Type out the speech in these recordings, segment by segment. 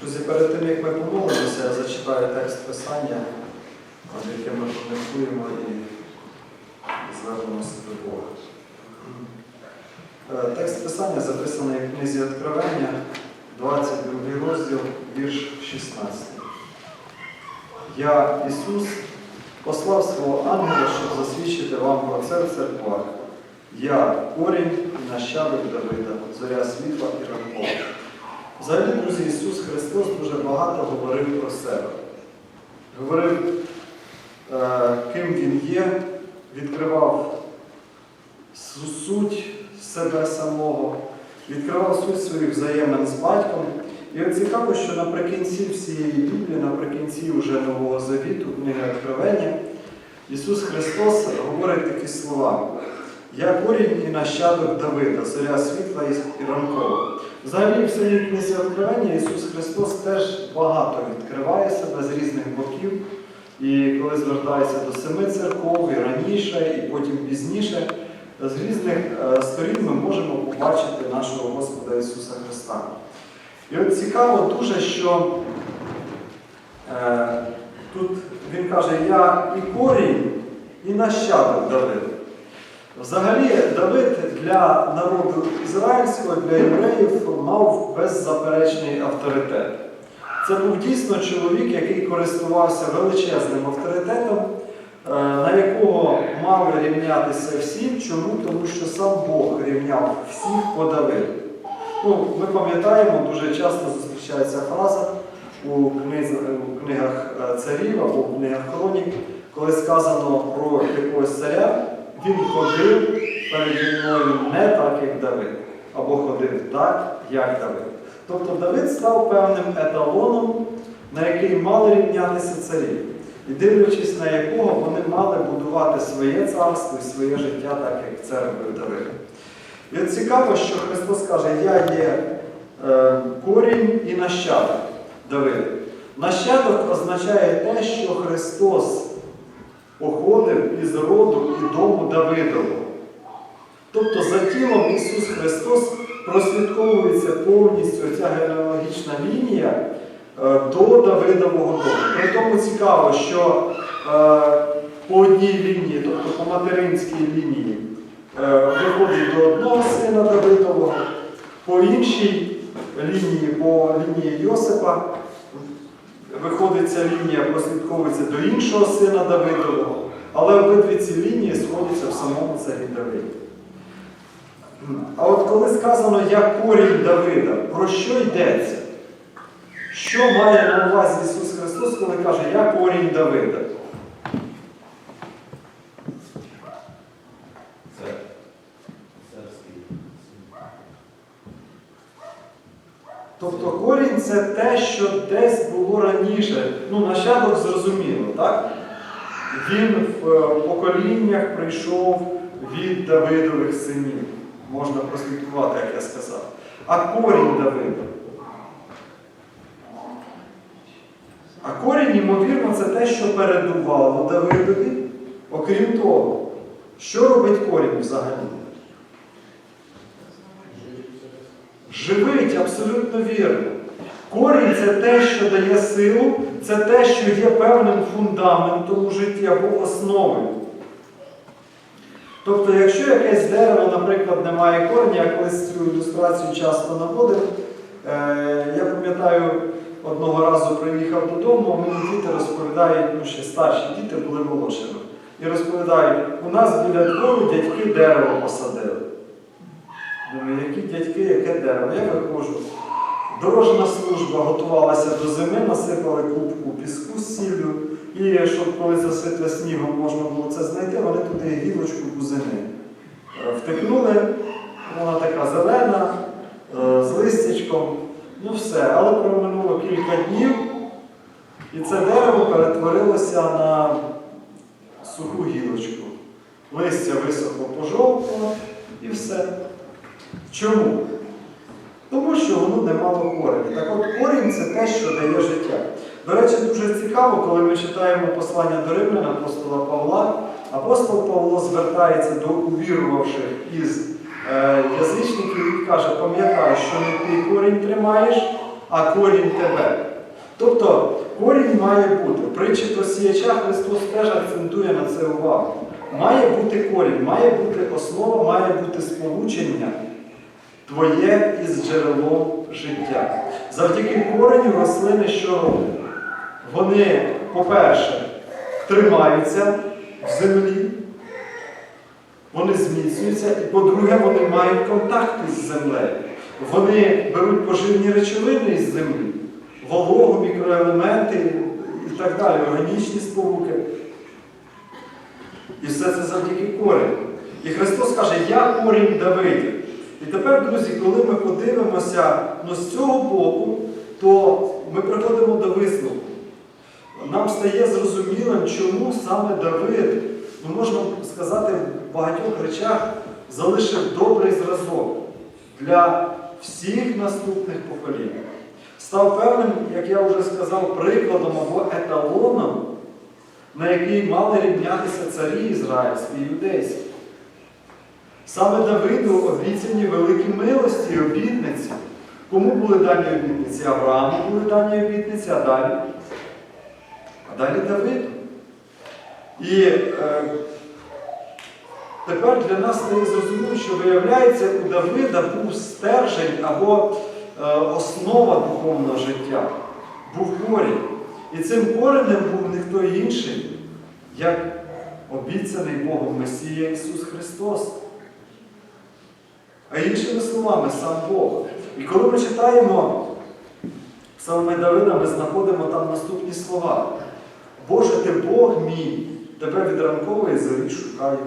Друзі, перед тим як ми помолимося, я зачитаю текст писання, над яким ми поміркуємо і звернемося до Бога. Е, Текст писання записаний в книзі Откровення, 22 розділ, вірш 16. Я, Ісус, послав свого ангела, щоб засвідчити вам про це в церквах. Я корінь і нащадок Давида, зоря світла і ранкова. Взагалі, друзі, Ісус Христос дуже багато говорив про себе. Говорив, е, ким Він є, відкривав суть себе самого, відкривав суть своїх взаємин з батьком. І от цікаво, що наприкінці всієї Біблії, наприкінці вже Нового Завіту, книги Откровення, Ісус Христос говорить такі слова. Я корінь і нащадок Давида, зоря світла і ранкова. Взагалі, в самій книзі Ісус Христос теж багато відкриває себе з різних боків. І коли звертається до семи церков, і раніше, і потім пізніше, з різних е, сторін ми можемо побачити нашого Господа Ісуса Христа. І от цікаво дуже, що е, тут Він каже, я і корінь, і нащадок Давида. Взагалі, Давид для народу ізраїльського, для євреїв мав беззаперечний авторитет. Це був дійсно чоловік, який користувався величезним авторитетом, е, на якого мали рівнятися всі. Чому? Тому що сам Бог рівняв всіх по Давиду. Ну, ми пам'ятаємо, дуже часто зустрічається фраза у, книгах е, царів або в книгах хронік, коли сказано про якогось царя, він ходив переді мною не так, як Давид, або ходив так, як Давид. Тобто Давид став певним еталоном, на який мали рівнятися царі, і дивлячись на якого вони мали будувати своє царство і своє життя, так як це робив Давид. І от цікаво, що Христос каже, я є е, корінь і нащадок Давида. Нащадок означає те, що Христос походив із роду і дому Давидового. Тобто за тілом Ісус Христос прослідковується повністю ця генеалогічна лінія е, до Давидового дому. При тому цікаво, що е, по одній лінії, тобто по материнській лінії, е, виходить до одного сина Давидового, по іншій лінії, по лінії Йосипа, виходить ця лінія, прослідковується до іншого сина Давидового, але обидві ці лінії сходяться в самому царі Давиді. А от коли сказано я корінь Давида, про що йдеться? Що має на увазі Ісус Христос, коли каже Я корінь Давида? Це царський. Тобто корінь це те, що десь було раніше. Ну, нащадок зрозуміло, так? Він в е, поколіннях прийшов від Давидових синів. Можна прослідкувати, як я сказав. А корінь Давида. А корінь, ймовірно, це те, що передувало Давидові. Окрім того, що робить корінь взагалі? Живить, абсолютно вірно. Корінь це те, що дає силу, це те, що є певним фундаментом у житті або основою. Тобто, якщо якесь дерево, наприклад, не має корня, я колись цю ілюстрацію часто наводив, е, я пам'ятаю, одного разу приїхав додому, а мені діти розповідають, ну ще старші діти були молодшими. І розповідають, у нас біля двору дядьки дерево посадили. Думаю, які дядьки, яке дерево? Я виходжу. Дорожна служба готувалася до зими, насипали кубку піску з сіллю. І щоб коли засипе снігом можна було це знайти, вони туди гілочку бузини е, втикнули. Вона така зелена, е, з листячком. Ну все, але проминуло кілька днів, і це дерево перетворилося на суху гілочку. Листя висохло пожовкло і все. Чому? Тому що воно не мало корені. Так от корінь це те, що дає життя. До речі, дуже цікаво, коли ми читаємо послання до Римлян апостола Павла, апостол Павло звертається до увірувавших із е, язичників і каже, пам'ятай, що не ти корінь тримаєш, а корінь тебе. Тобто корінь має бути. Притчі про сіяча Христос теж акцентує на це увагу. Має бути корінь, має бути основа, має бути сполучення твоє із джерелом життя. Завдяки кореню рослини що роблять? Вони, по-перше, тримаються в землі, вони зміцнюються, і по-друге, вони мають контакти з землею. Вони беруть поживні речовини із землі, вологу, мікроелементи і так далі, органічні сполуки. І все це завдяки кореню. І Христос каже, я корінь Давидів. І тепер, друзі, коли ми подивимося ну, з цього боку, то ми приходимо до висновку. Нам стає зрозумілим, чому саме Давид, ну можна сказати, в багатьох речах залишив добрий зразок для всіх наступних поколінь. Став певним, як я вже сказав, прикладом або еталоном, на який мали рівнятися царі ізраїльські і юдейські. Саме Давиду обіцяні великі милості і обітниці. Кому були дані обітниці? Аврааму були дані обітниці, а далі? А далі Давиду. І е, тепер для нас стає зрозуміло, що виявляється, у Давида був стержень або е, основа духовного життя, був корінь. І цим коренем був не хто інший, як обіцяний Богом Месія Ісус Христос. А іншими словами, сам Бог. І коли ми читаємо псалми Давида, ми знаходимо там наступні слова. Боже, ти Бог мій, тебе від ранкової зорі шукаю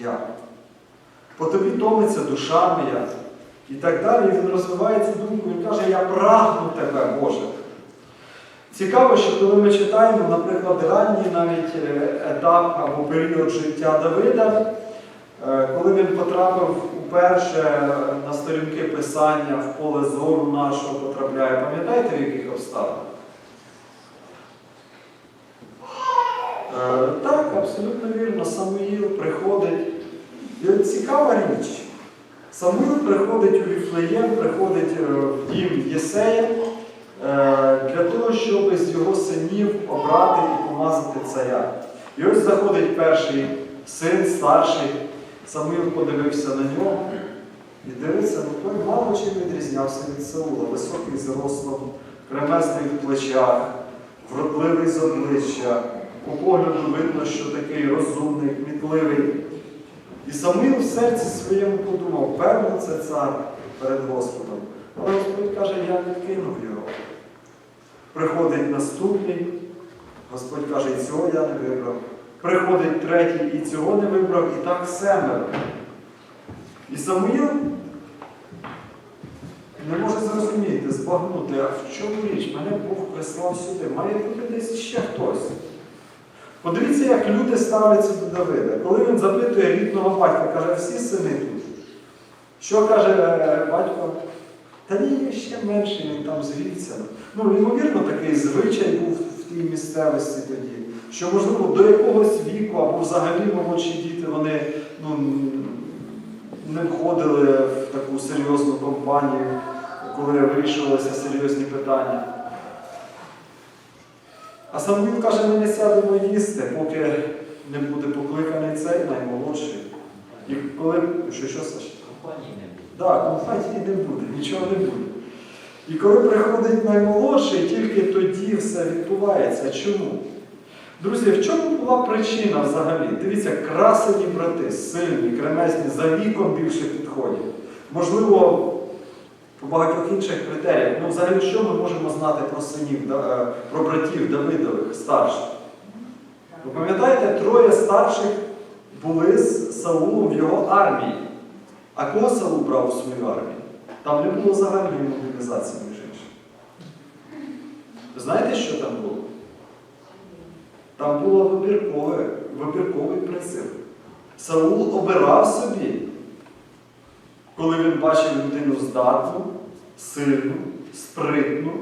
я. По тобі томиться душа моя. І так далі. І він розвиває цю думку, він каже, я прагну тебе, Боже. Цікаво, що коли ми читаємо, наприклад, ранній навіть е, етап або період життя Давида, коли він потрапив уперше на сторінки Писання в поле зору нашого потрапляє, пам'ятаєте, в яких обставинах? Е, Так, абсолютно вірно, Самуїл приходить. І от цікава річ. Самуїл приходить у Віфлеєм, приходить е, в дім Єсея е, для того, щоб з його синів обрати і помазати царя. І ось заходить перший син, старший. Самуїл подивився на нього і дивиться, ну той мало чим відрізнявся від Саула. Високий зростом, кремезний в плечах, вродливий з обличчя. По погляду видно, що такий розумний, кмітливий. І Самуїл в серці своєму подумав, певно, це цар перед Господом. Але Господь каже, я відкинув його. Приходить наступний, Господь каже, цього я не вибрав. Приходить третій, і цього не вибрав, і так семеро. І Самуїл не може зрозуміти, збагнути, а в чому річ? Мене Бог прислав сюди. Має бути десь ще хтось. Подивіться, як люди ставляться до Давида. Коли він запитує рідного батька, каже, всі сини тут. Що каже е, батько? Та ні, ще менше, він там звідси. Ну, ймовірно, такий звичай був в тій місцевості тоді, що, можливо, до якогось віку або взагалі молодші діти вони ну, не входили в таку серйозну компанію, коли вирішувалися серйозні питання. А Самуїл каже, ми не сядемо їсти, поки не буде покликаний цей наймолодший. І коли. Що, що Саша? Компанії не буде. Так, компанії не буде, нічого не буде. І коли приходить наймолодший, тільки тоді все відбувається. Чому? Друзі, в чому була причина взагалі? Дивіться, красені брати, сильні, кремезні, за віком більше підходять. Можливо, по багатьох інших критеріях. Ну, взагалі, що ми можемо знати про синів, е, про братів Давидових старших? Ви пам'ятаєте, троє старших були з Саулом в його армії. А кого Саул брав у свою армію? Там не було загальної мобілізації, між іншим. Знаєте, що там було? Там було вибіркове, вибірковий принцип. Саул обирав собі, коли він бачив людину здатну, сильну, спритну,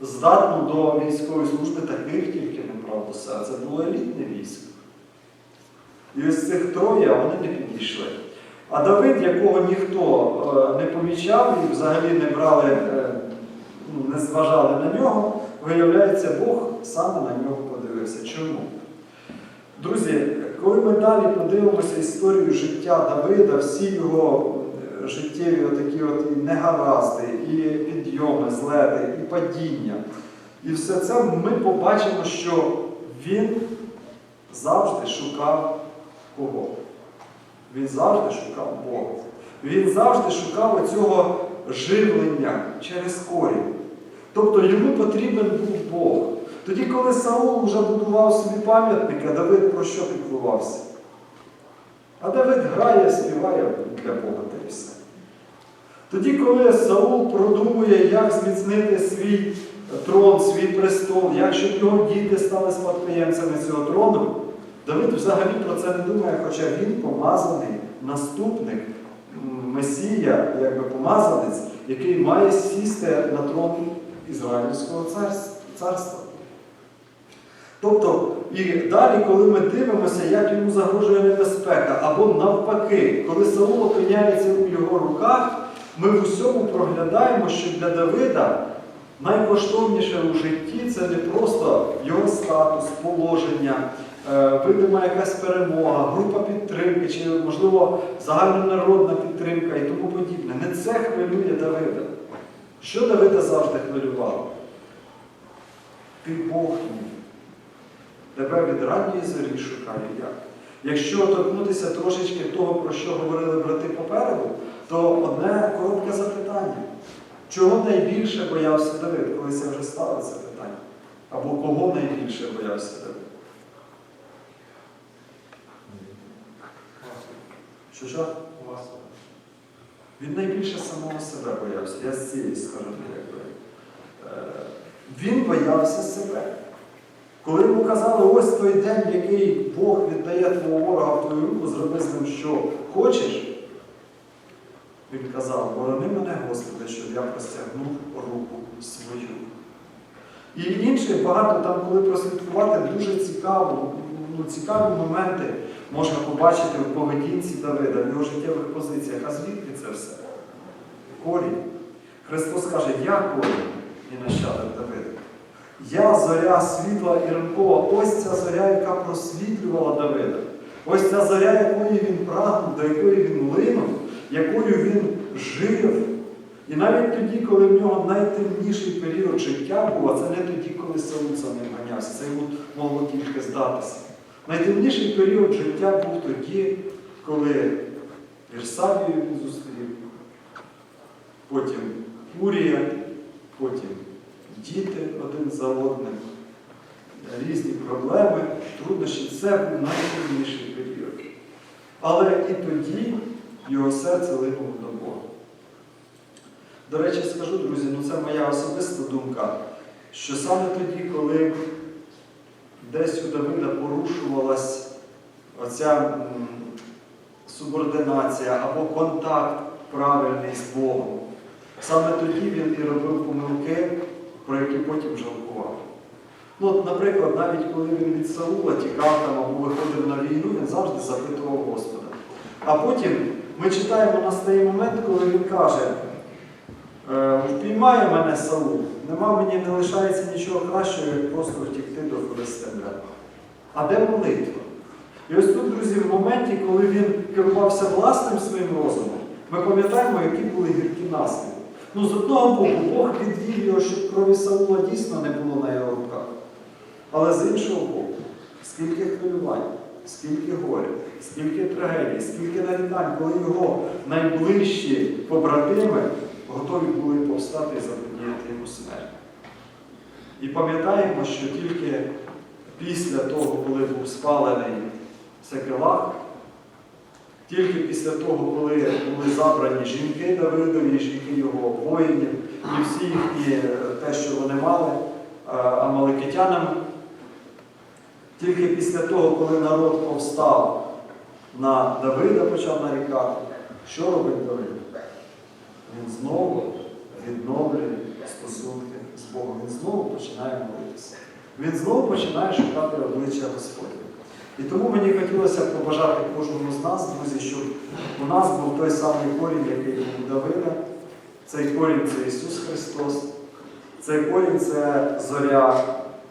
здатну до військової служби, таких тільки не брав до себе. Це було елітне військо. І ось цих троє вони не підійшли. А Давид, якого ніхто е, не помічав і взагалі не брали, е, ну, не зважали на нього, виявляється, Бог саме на нього подивився. Чому? Друзі, коли ми далі подивимося історію життя Давида, всі його е, життєві отакі от і негаразди, і підйоми, злети, і падіння, і все це ми побачимо, що він завжди шукав кого? Він завжди шукав Бога. Він завжди шукав оцього живлення через корінь. Тобто йому потрібен був Бог. Тоді, коли Саул вже будував собі пам'ятник, а Давид про що піклувався? А Давид грає, співає для Бога та й все. Тоді, коли Саул продумує, як зміцнити свій трон, свій престол, як щоб його діти стали спадкоємцями цього трону, Давид взагалі про це не думає, хоча він помазаний наступник Месія, якби помазанець, який має сісти на трон Ізраїльського царства. Тобто, і далі, коли ми дивимося, як йому загрожує небезпека, або навпаки, коли Саул опиняється у його руках, ми в усьому проглядаємо, що для Давида найкоштовніше у житті це не просто його статус, положення, е, видима якась перемога, група підтримки, чи, можливо, загальнонародна підтримка і тому подібне. Не це хвилює Давида. Що Давида завжди хвилювало? Ти Бог мій. Тебе від ранньої зорі шукаю я. Якщо торкнутися трошечки того, про що говорили брати попереду, то одне коротке запитання. Чого найбільше боявся Давид, коли це вже ставиться це питання? Або кого найбільше боявся Давид? Що що? Він найбільше самого себе боявся. Я з цієї сторони, якби. Е, Він боявся себе. Коли йому казали, ось той день, який Бог віддає твого ворога в твою руку, зроби з ним що хочеш, він казав, борони мене, Господи, щоб я простягнув руку свою. І інші багато там, коли прослідкувати, дуже цікаво, ну, цікаві моменти можна побачити в поведінці Давида, в його життєвих позиціях. А звідки це все? Корінь. Христос каже, я корінь і нащадок Давида. Я зоря світла і ранкова, ось ця зоря, яка просвітлювала Давида. Ось ця зоря, якої він прагнув, до якої він линув, якою він жив. І навіть тоді, коли в нього найтемніший період життя був, а це не тоді, коли Саул за ним ганявся, це йому могло тільки здатися. Найтемніший період життя був тоді, коли Вірсавію він зустрів, потім Урія, потім діти один за одним, різні проблеми, труднощі. Це був найтемніший період. Але і тоді його серце линуло до Бога. До речі, скажу, друзі, ну це моя особиста думка, що саме тоді, коли десь у Давида порушувалась оця субординація або контакт правильний з Богом, саме тоді він і робив помилки, про які потім жалкував. Ну, от, наприклад, навіть коли він від Саула тікав там або виходив на війну, він завжди запитував Господа. А потім ми читаємо настає момент, коли він каже, «Е, впіймає мене Саул, нема мені не лишається нічого кращого, як просто втікти до Филистимлян. А де молитва? І ось тут, друзі, в моменті, коли він керувався власним своїм розумом, ми пам'ятаємо, які були гіркі наслідки. Ну, з одного боку, Бог відвів його, щоб крові Саула дійсно не було на його руках. Але з іншого боку, скільки хвилювань, скільки горя, скільки трагедій, скільки нарікань, коли його найближчі побратими готові були повстати і заподіяти йому смерть. І пам'ятаємо, що тільки після того, коли був спалений Секелах, тільки після того, коли були забрані жінки Давидові, жінки його воїнів, і всі їхні те, що вони мали, е, амаликитянам, тільки після того, коли народ повстав на Давида, почав нарікати, що робить Давид? Він знову відновлює стосунки з Богом. Він знову починає молитися. Він знову починає шукати обличчя Господня. І тому мені хотілося побажати кожному з нас, друзі, щоб у нас був той самий корінь, який був у Давида. Цей корінь це Ісус Христос. Цей корінь це зоря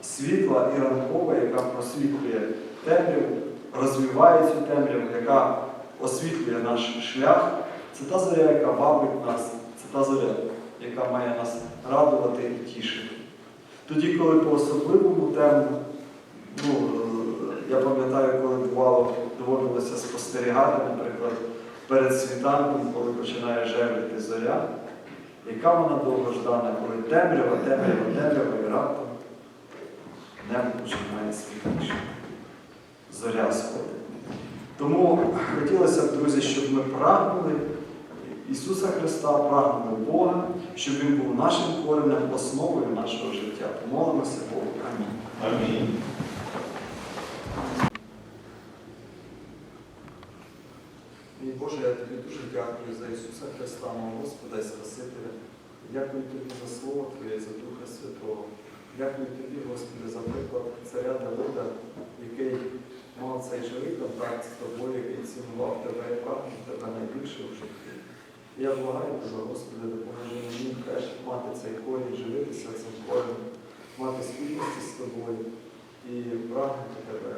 світла і ранкова, яка просвітлює темряву, розвиває цю темряву, яка освітлює наш шлях. Це та зоря, яка вабить нас, це та зоря, яка має нас радувати і тішити. Тоді, коли по-особливому темно, ну, е, я пам'ятаю, коли бувало, доводилося спостерігати, наприклад, перед світанком, коли починає жеврити зоря, яка вона довгождана, коли темрява, темрява, темрява і раптом небо починає світліше. Зоря сходить. Тому хотілося б, друзі, щоб ми прагнули Ісуса Христа, прагнули Бога, щоб Він був нашим коренем, основою нашого життя. Помолимося Богу. Амінь. Амінь. Мій Боже, я тобі дуже дякую за Ісуса Христа, мого Господа і Спасителя. Дякую тобі за Слово Твоє, за Духа Святого. Дякую тобі, Господи, за приклад царя Давида, який мав цей живий контакт з тобою, який цінував тебе і прагнув тебе найбільше в житті. Я благаю тебе, Господи, допоможи мені теж мати цей корінь, живитися цим коренем, мати спільності з тобою і прагнути тебе.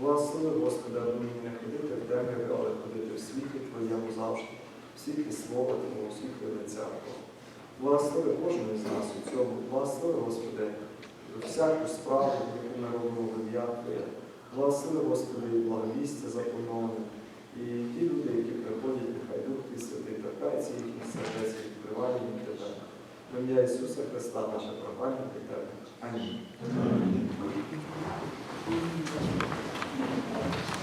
Благослови, Господи, аби мені не ходити в темряві, але ходити в світлі Твоєму завжди, в світлі Слова Твого, в світлі лиця Твого. Благослови кожного з нас у цьому. Благослови, Господи, всяку справу, яку ми робимо в ім'я Твоє. Благослови, Господи, і благовістя заплановане. І ті люди, які приходять, Святої терпеції, їхні сердець відкриває їм тебе. В ім'я Ісуса Христа, наша прохання від тебе. Амінь.